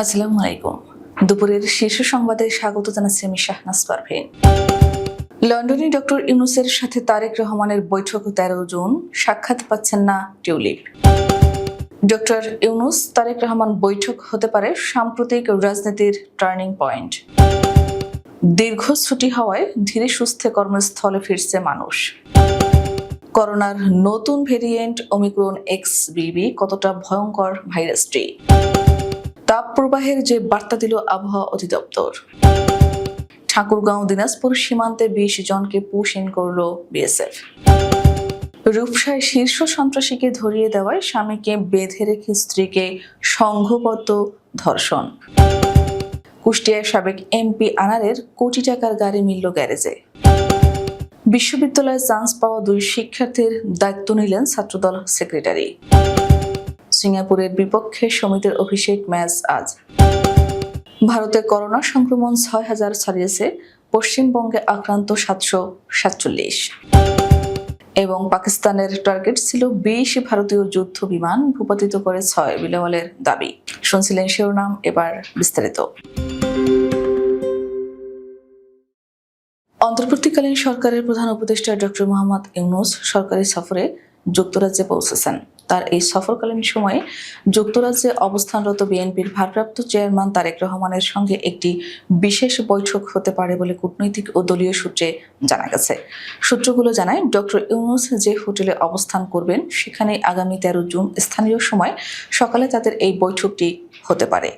আসসালামু আলাইকুম। দুপুরের শীর্ষ সংবাদে স্বাগত জানাচ্ছি আমি শাহনাজ পারভীন। লন্ডনে ডক্টর ইউনুসের সাথে তারেক রহমানের বৈঠক তেরো জুন, সাক্ষাৎ পাচ্ছেন না টিউলিপ। ডক্টর ইউনুস, তারেক রহমান বৈঠক হতে পারে সাম্প্রতিক রাজনীতির টার্নিং পয়েন্ট। দীর্ঘ ছুটি হওয়ায় ধীরে সুস্থে কর্মস্থলে ফিরছে মানুষ। করোনার নতুন ভেরিয়েন্ট ওমিক্রন এক্স বিবি কতটা ভয়ঙ্কর ভাইরাসটি? তাপ প্রবাহের যে বার্তা দিল আবহাওয়া অধিদপ্তর। ঠাকুরগাঁও, দিনাজপুর সীমান্তে বিশ জনকে পুশিন করল বিএসএফ। রূপসায় শীর্ষ সন্ত্রাসীকে ধরিয়ে দেওয়ায় স্বামীকে বেঁধে রেখে স্ত্রীকে সংঘবদ্ধ ধর্ষণ। কুষ্টিয়ায় সাবেক এমপি আনারের কোটি টাকার গাড়ি মিলল গ্যারেজে। বিশ্ববিদ্যালয়ে চান্স পাওয়া দুই শিক্ষার্থীর দায়িত্ব নিলেন ছাত্রদল সেক্রেটারি। সিঙ্গাপুরের বিপক্ষে সমিতির অভিষেক ম্যাচ আজ। ভারতে করোনা সংক্রমণ ছয় হাজার ছাড়িয়েছে, পশ্চিমবঙ্গে আক্রান্ত সাতশো সাতচল্লিশ। এবং পাকিস্তানের টার্গেট ছিল বিশ ভারতীয় যুদ্ধ বিমান ভূপাতিত করে ছয় বিলাওয়ালের দাবি। শুনছিলেন শিরোনাম, এবার বিস্তারিত। অন্তর্বর্তীকালীন সরকারের প্রধান উপদেষ্টা ডক্টর মোহাম্মদ ইউনুস সরকারি সফরে যুক্তরাজ্যে পৌঁছেছেন। তার এই সফরকালীন সময়ে যুক্তরাজ্যে অবস্থানরত বিএনপির ভারপ্রাপ্ত চেয়ারম্যান তারেক রহমানের সঙ্গে একটি বিশেষ বৈঠক হতে পারে বলে কূটনৈতিক ও দলীয় সূত্রে জানা গেছে। সূত্রগুলো জানায়, ডক্টর ইউনুস যে হোটেলে অবস্থান করবেন সেখানে আগামী তেরো জুন স্থানীয় সময় সকালে তাদের এই বৈঠকটি হতে পারে।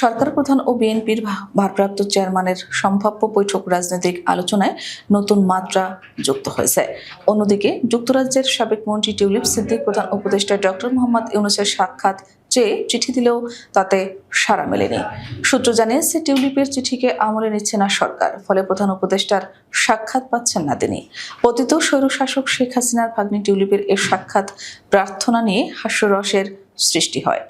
সরকার প্রধান ও বিএনপির ভারপ্রাপ্ত চেয়ারম্যানের সম্ভাব্য বৈঠক রাজনৈতিক আলোচনায় নতুন মাত্রা যুক্ত হয়েছে। অন্যদিকে, যুক্তরাজ্যের সাবেক মন্ত্রী টিউলিপ সিদ্দিক প্রধান উপদেষ্টা ডক্টর মোহাম্মদ ইউনুসের সাক্ষাৎ চেয়ে চিঠি দিলেও তাতে সাড়া মেলেনি। সূত্র জানিয়েছে টিউলিপের চিঠিকে আমলে নিচ্ছে না সরকার, ফলে প্রধান উপদেষ্টার সাক্ষাৎ পাচ্ছেন না তিনি। পতিত স্বৈরশাসক শেখ হাসিনার ভাগ্নি টিউলিপের এ সাক্ষাৎ প্রার্থনা নিয়ে হাস্যরসের সৃষ্টি হয়।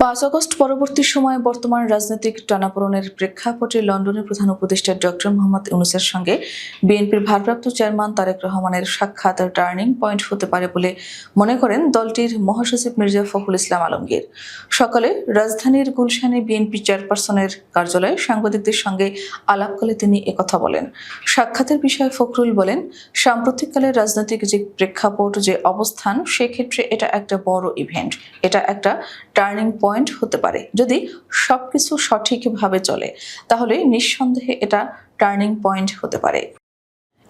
পাঁচ আগস্ট পরবর্তী সময়ে বর্তমান রাজনৈতিক টানাপোড়নের প্রেক্ষাপটে লন্ডনের প্রধান উপদেষ্টা ডক্টর মোহাম্মদ ইউনুসের সঙ্গে বিএনপির ভারপ্রাপ্ত চেয়ারম্যান তারেক রহমানের সাক্ষাৎ টার্নিং পয়েন্ট হতে পারে বলে মনে করেন দলটির মহাসচিব মির্জা ফখরুল ইসলাম আলমগীর। সকালে রাজধানীর গুলশানে বিএনপি চেয়ারপারসনের কার্যালয়ে সাংবাদিকদের সঙ্গে আলাপকালে তিনি একথা বলেন। সাক্ষাতের বিষয়ে ফখরুল বলেন সাম্প্রতিককালে রাজনৈতিক যে প্রেক্ষাপট, যে অবস্থান, সেক্ষেত্রে এটা একটা বড় ইভেন্ট এটা একটা টার্নিং পয়েন্ট হতে পারে। যদি সব কিছু সঠিকভাবে চলে, তাহলে নিঃসন্দেহে এটা টার্নিং পয়েন্ট হতে পারে।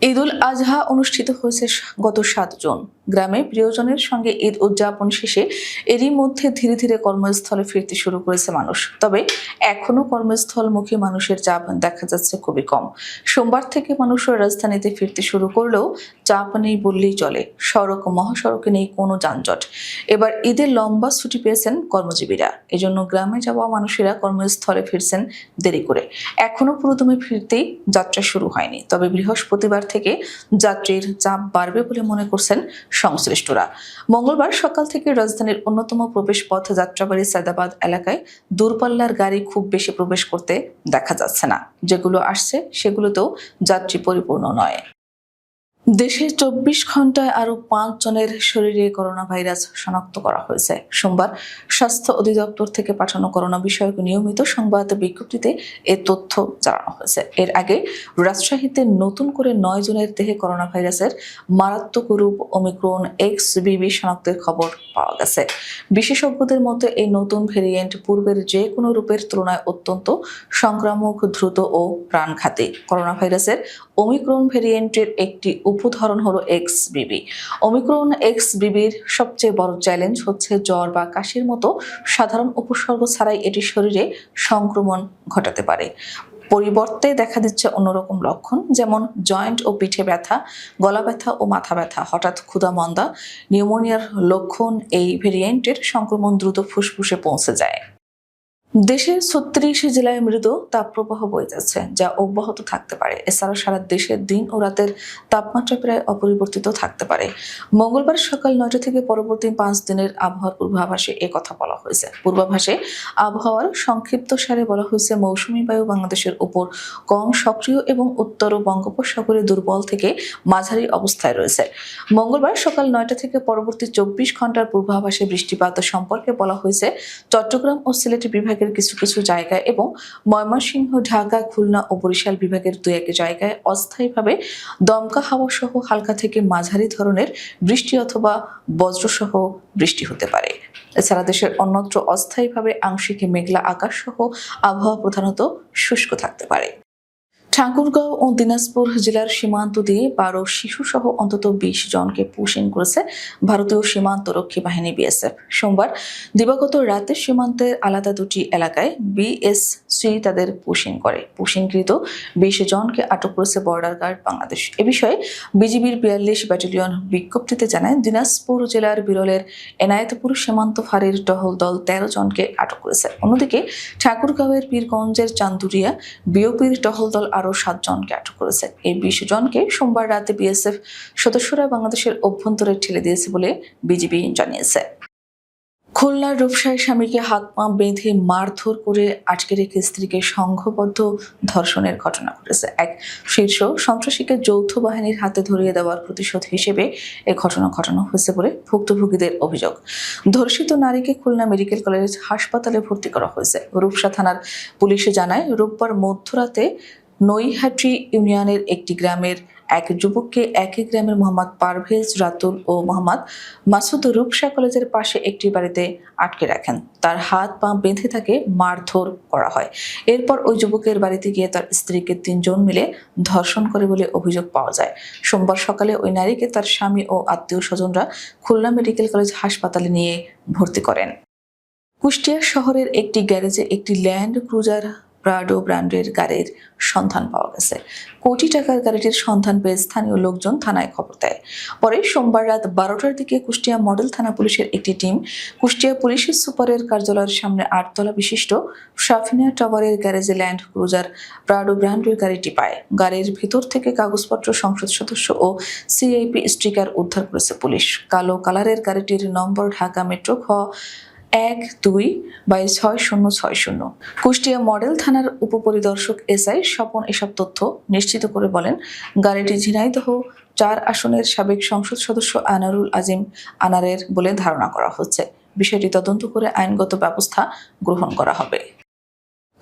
ঈদুল আজহা অনুষ্ঠিত হয়েছে গত সাত জুন। গ্রামে প্রিয়জনের সঙ্গে ঈদ উদযাপন শেষে এরই মধ্যে ধীরে ধীরে কর্মস্থলে ফিরতে শুরু করেছে মানুষ। তবে এখনও কর্মস্থলমুখী মানুষের চাপ দেখা যাচ্ছে খুবই কম। সোমবার থেকে মানুষ রাজধানীতে ফিরতে শুরু করলেও চাপ নেই বললেই চলে। সড়ক মহাসড়কে নেই কোনো যানজট। এবার ঈদের লম্বা ছুটি পেয়েছেন কর্মজীবীরা। এজন্য গ্রামে যাওয়া মানুষেরা কর্মস্থলে ফিরছেন দেরি করে। এখনও পুরোদমে ফিরতেই যাত্রা শুরু হয়নি। তবে বৃহস্পতিবার থেকে যাত্রীর চাপ বাড়বে বলে মনে করছেন সংশ্লিষ্টরা। মঙ্গলবার সকাল থেকে রাজধানীর অন্যতম প্রবেশ পথ যাত্রাবাড়ি সায়দাবাদ এলাকায় দূরপাল্লার গাড়ি খুব বেশি প্রবেশ করতে দেখা যাচ্ছে না। যেগুলো আসছে সেগুলোতেও যাত্রী পরিপূর্ণ নয়। দেশে চব্বিশ ঘন্টায় আরও জনের শরীরে করোনা ভাইরাস শনাক্ত করা হয়েছে। সোমবার স্বাস্থ্য অধিদপ্তর থেকে পাঠানো করোনা বিষয়ক নিয়মিত সংবাদ বিজ্ঞপ্তিতে এ তথ্য জানানো হয়েছে। এর আগে রাজশাহীতে নতুন করে নয় জনের দেহে করোনা ভাইরাসের মারাত্মক রূপ ওমিক্রন এক্স বিবি শনাক্তের খবর পাওয়া গেছে। বিশেষজ্ঞদের মতে, এই নতুন ভেরিয়েন্ট পূর্বের যে কোনো রূপের তুলনায় অত্যন্ত সংক্রামক, দ্রুত ও প্রাণঘাতী। করোনা ভাইরাসের ওমিক্রন ভেরিয়েন্টের একটি উপধরন হলো এক্স বিবি ওমিক্রন এক্স বিবির সবচেয়ে বড় চ্যালেঞ্জ হচ্ছে জ্বর বা কাশির মতো সাধারণ উপসর্গ ছাড়াই এটি শরীরে সংক্রমণ ঘটাতে পারে। পরিবর্তে দেখা দিচ্ছে অন্যরকম লক্ষণ, যেমন জয়েন্ট ও পিঠে ব্যথা, গলা ব্যথা ও মাথা ব্যথা। হঠাৎ ক্ষুধা, মন্দা নিউমোনিয়ার লক্ষণ এই ভেরিয়েন্টের সংক্রমণ দ্রুত ফুসফুসে পৌঁছে যায়। দেশের ছত্রিশ জেলায় মৃদু তাপপ্রবাহ বয়ে যাচ্ছে, যা অব্যাহত থাকতে পারে। এছাড়াও সারা দেশের দিন ও রাতের তাপমাত্রা প্রায় অপরিবর্তিত থাকতে পারে। মঙ্গলবার সকাল নয়টা থেকে পরবর্তী পাঁচ দিনের আবহাওয়ার পূর্বাভাসে কথা বলা হয়েছে। পূর্বাভাসে আবহাওয়ার সংক্ষিপ্ত সারে বলা হয়েছে, মৌসুমী বায়ু বাংলাদেশের উপর কম সক্রিয় এবং উত্তর ও বঙ্গোপসাগরে দুর্বল থেকে মাঝারি অবস্থায় রয়েছে। মঙ্গলবার সকাল নয়টা থেকে পরবর্তী চব্বিশ ঘণ্টার পূর্বাভাসে বৃষ্টিপাত সম্পর্কে বলা হয়েছে, চট্টগ্রাম ও সিলেট বিভাগের বিভাগের কিছু কিছু জায়গায় এবং ময়মনসিংহ, ঢাকা, খুলনা ও বরিশাল বিভাগের দু এক জায়গায় অস্থায়ীভাবে দমকা হাওয়া সহ হালকা থেকে মাঝারি ধরনের বৃষ্টি অথবা বজ্রসহ বৃষ্টি হতে পারে। এছাড়া দেশের অন্যত্র অস্থায়ীভাবে আংশিক মেঘলা আকাশ সহ আবহাওয়া প্রধানত শুষ্ক থাকতে পারে। ঠাকুরগাঁও ও দিনাজপুর জেলার সীমান্ত দিয়ে বারো শিশু সহ অন্তত বিশ জনকে পুশিং করেছে ভারতীয় সীমান্ত রক্ষী বাহিনী বিএসএফ। সোমবার দিবাগত রাতে সীমান্তের আলাদা দুটি এলাকায় বিএসসি তাদের পুশিং করে। পুশিংকৃত বিশ জনকে আটক করেছে বর্ডার গার্ড বাংলাদেশ। এ বিষয়ে বিজিবির বিয়াল্লিশ ব্যাটালিয়ন বিজ্ঞপ্তিতে জানায়, দিনাজপুর জেলার বিরলের এনায়েতপুর সীমান্ত ফাঁড়ির টহল দল তেরো জনকে আটক করেছে। অন্যদিকে ঠাকুরগাঁওয়ের পীরগঞ্জের চান্দুরিয়া বিওপির টহল দল আরও সাত জনকে আটক করেছে। এই বিশ জনকে সোমবার রাতে বিএসএফ সদস্যরা বাংলাদেশের অভ্যন্তরে ঠেলে দিয়েছে বলে বিজিবি জানিয়েছে। খুলনার রূপসায় স্বামীকে হাত পা বেঁধে মারধর করে আটকে রেখে স্ত্রীকে সংঘবদ্ধ ধর্ষণের ঘটনা ঘটেছে। এক শীর্ষ সন্ত্রাসীকে যৌথ বাহিনীর হাতে ধরিয়ে দেওয়ার প্রতিশোধ হিসেবে এ ঘটনা ঘটানো হয়েছে বলে ভুক্তভোগীদের অভিযোগ। ধর্ষিত নারীকে খুলনা মেডিকেল কলেজ হাসপাতালে ভর্তি করা হয়েছে। রূপসা থানার পুলিশে জানায়, রোববার মধ্যরাতে নৈহাটি ইউনিয়নের একটি গ্রামের এক যুবককে একই গ্রামের মোহাম্মদ পারভেজ রাতুল ও মোহাম্মদ মাসুদ রূপসা কলেজের পাশে একটি বাড়িতে আটকে রাখেন। তার হাত পা বেঁধে থাকে মারধর করা হয়। এরপর ওই যুবকের বাড়িতে গিয়ে তার স্ত্রীকে তিনজন মিলে ধর্ষণ করে বলে অভিযোগ পাওয়া যায়। সোমবার সকালে ওই নারীকে তার স্বামী ও আত্মীয় স্বজনরা খুলনা মেডিকেল কলেজ হাসপাতালে নিয়ে ভর্তি করেন। কুষ্টিয়া শহরের একটি গ্যারেজে একটি ল্যান্ড ক্রুজার প্রাডো ব্র্যান্ডের গাড়ির সন্ধান পাওয়া গেছে। কোটি টাকার গাড়িটির সন্ধান পেয়ে স্থানীয় লোকজন থানায় খবর দেয়। পরে সোমবার রাত বারোটার দিকে কুষ্টিয়া মডেল থানা পুলিশের একটি টিম কুষ্টিয়া পুলিশের সুপারের কার্যালয়ের সামনে আটতলা বিশিষ্ট সাফিনা টাওয়ারের গ্যারেজে ল্যান্ড ক্রুজার প্রাডো ব্র্যান্ডের গাড়িটি পায়। গাড়ির ভিতর থেকে কাগজপত্র সংসদ সদস্য ও সিআইপি স্টিকার উদ্ধার করেছে পুলিশ। কালো কালারের গাড়িটির নম্বর ঢাকা মেট্রো খ এক দুই বাই ছয় শূন্য ছয় শূন্য। কুষ্টিয়া মডেল থানার উপপরিদর্শক এসআই স্বপন এসব তথ্য নিশ্চিত করে বলেন, গাড়িটি ঝিনাইদহ চার আসনের সাবেক সংসদ সদস্য আনারুল আজিম আনারের বলে ধারণা করা হচ্ছে। বিষয়টি তদন্ত করে আইনগত ব্যবস্থা গ্রহণ করা হবে।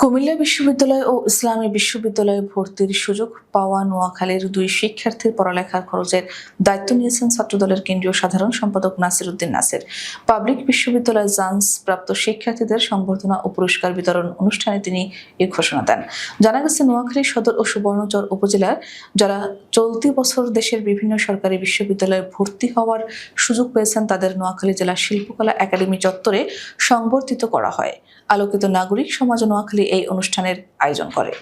কুমিল্লা বিশ্ববিদ্যালয় ও ইসলামী বিশ্ববিদ্যালয়ে ভর্তির সুযোগ পাওয়া নোয়াখালীর দুই শিক্ষার্থীর পড়ালেখার খরচের দায়িত্ব নিয়েছেন ছাত্রদলের কেন্দ্রীয় সাধারণ সম্পাদক নাসির উদ্দিন নাসির। পাবলিক বিশ্ববিদ্যালয় জান্স প্রাপ্ত শিক্ষার্থীদের সংবর্ধনা ও পুরস্কার বিতরণ অনুষ্ঠানে তিনি এই ঘোষণা দেন। জানা গেছে, নোয়াখালী সদর ও সুবর্ণচর উপজেলার যারা চলতি বছর দেশের বিভিন্ন সরকারি বিশ্ববিদ্যালয়ে ভর্তি হওয়ার সুযোগ পেয়েছেন, তাদের নোয়াখালী জেলা শিল্পকলা একাডেমি চত্বরে সংবর্ধিত করা হয়। আলোকিত নাগরিক সমাজ নোয়াখালী এই অনুষ্ঠানের আয়োজন করে।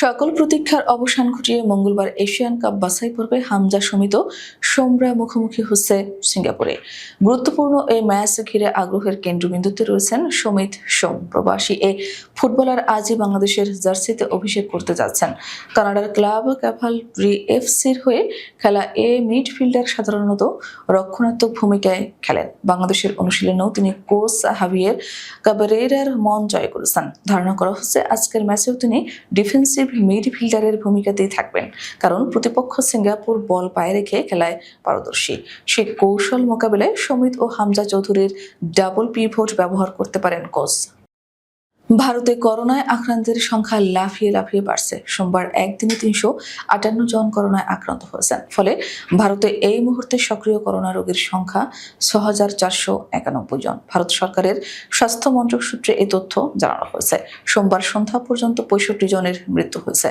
সকল প্রতীক্ষার অবসান ঘটিয়ে মঙ্গলবার এশিয়ান কাপ বাছাই পর্বে হামজা সমিত সোমরা মুখোমুখি হচ্ছে সিঙ্গাপুরে। গুরুত্বপূর্ণ এই ম্যাচ ঘিরে আগ্রহের কেন্দ্রবিন্দুতে রয়েছেন সমিত সোম। প্রবাসী এই ফুটবলার আজই বাংলাদেশের জার্সিতে অভিষেক করতে যাচ্ছেন। কানাডার ক্লাব ক্যাভালরি এফসির হয়ে খেলা এ মিডফিল্ডার সাধারণত রক্ষণাত্মক ভূমিকায় খেলেন। বাংলাদেশের অনুশীলনেও তিনি কোচ হাবিয়ের কাবারেরার মন জয় করেছেন। ধারণা করা হচ্ছে আজকের ম্যাচেও তিনি ডিফেন্সিভ মিডফিল্ডারের ভূমিকাতেই থাকবেন। কারণ প্রতিপক্ষ সিঙ্গাপুর বল পায়ে রেখে খেলায় পারদর্শী। সে কৌশল মোকাবেলায় সমিত ও হামজা চৌধুরীর ডাবল পিভোট ব্যবহার করতে পারেন কোচ। ভারতে করোনায় আক্রান্তের সংখ্যা লাফিয়ে লাফিয়ে বাড়ছে। সোমবার একদিনে তিনশো আটান্ন জন করোনায় আক্রান্ত হয়েছেন। ফলে ভারতে এই মুহূর্তে সক্রিয় করোনা রোগীর সংখ্যা ছ হাজার চারশো একানব্বই জন। ভারত সরকারের স্বাস্থ্য মন্ত্রক সূত্রে এই তথ্য জানানো হয়েছে। সোমবার সন্ধ্যা পর্যন্ত পঁয়ষট্টি জনের মৃত্যু হয়েছে।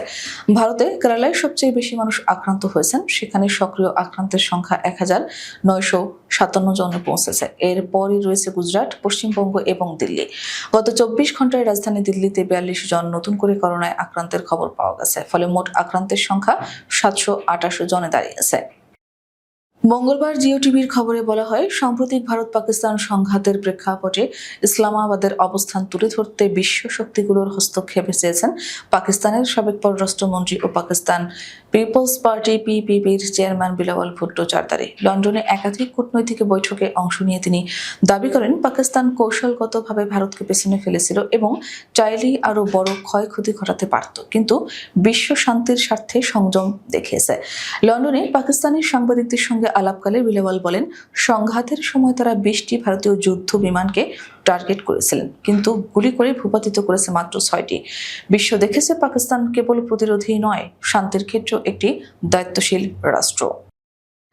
ভারতে কেরালায় সবচেয়ে বেশি মানুষ আক্রান্ত হয়েছেন। সেখানে সক্রিয় আক্রান্তের সংখ্যা এক হাজার নয়শো সাতান্ন জনে পৌঁছেছে। এরপরই রয়েছে গুজরাট, পশ্চিমবঙ্গ এবং দিল্লি। গত চব্বিশ ঘন্টায় রাজধানী দিল্লিতে বিয়াল্লিশ জন নতুন করে করোনায় আক্রান্তের খবর পাওয়া গেছে। ফলে মোট আক্রান্তের সংখ্যা সাতশো জনে দাঁড়িয়েছে। মঙ্গলবার জিও টিভির খবরে বলা হয়, সাম্প্রতিক ভারত পাকিস্তান সংঘাতের প্রেক্ষাপটে ইসলামাবাদের অবস্থান তুলে ধরতে বিশ্ব শক্তিগুলোর হস্তক্ষেপে চেয়েছেন পাকিস্তানের সাবেক পররাষ্ট্রমন্ত্রী ও পাকিস্তান পিপলস পার্টি পিপিপির চেয়ারম্যান বিলাওয়াল ভুট্টো চারদারে। লন্ডনে একাধিক কূটনৈতিক বৈঠকে অংশ নিয়ে তিনি দাবি করেন, পাকিস্তান কৌশলগতভাবে ভারতকে পেছনে ফেলেছিল এবং চাইলেই আরও বড় ক্ষয়ক্ষতি ঘটাতে পারত, কিন্তু বিশ্ব শান্তির স্বার্থে সংযম দেখিয়েছে। লন্ডনে পাকিস্তানি সাংবাদিকদের সঙ্গে আলাপকালে বিলেওয়াল বলেন, সংঘাতের সময় তারা বিশটি ভারতীয় যুদ্ধ বিমানকে টার্গেট করেছিলেন, কিন্তু গুলি করে ভূপাতিত করেছে মাত্র ছয়টি। বিশ্ব দেখেছে পাকিস্তান কেবল প্রতিরোধী নয়, শান্তির ক্ষেত্রেও একটি দায়িত্বশীল রাষ্ট্র।